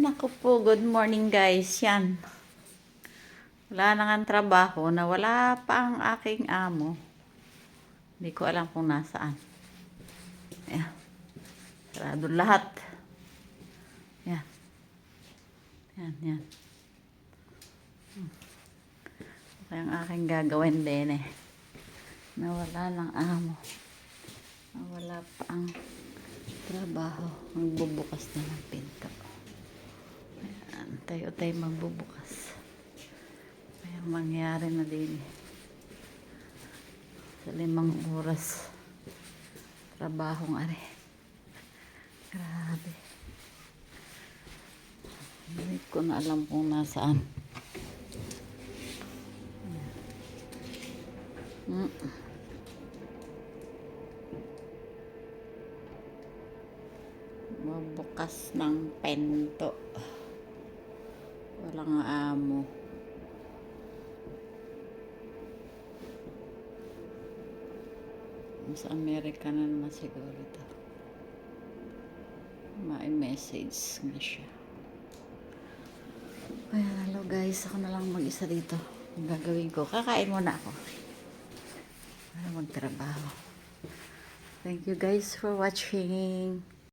Naku po, good morning guys. Yan. Wala na nga trabaho na wala pa ang aking amo. Hindi ko alam kung nasaan. Ayan. Sarado lahat. Yan. Yan, yan. Hmm. Kaya ang aking gagawin din eh. Nawala ng amo. Nawala pa ang trabaho. Magbubukas na ng pinto. Ayan, tayo-tayo magbubukas. May mangyari na din. Sa limang oras. Trabahong are. Grabe. Hindi ko na alam kung nasaan. Mm. Mabukas ng pento. Walang amo. Sa Amerika na naman siguro ito. May message nga siya. Ayan, hello guys. Ako na lang mag-isa dito. Ang gagawin ko. Kakain muna ako. Para magtrabaho. Thank you guys for watching.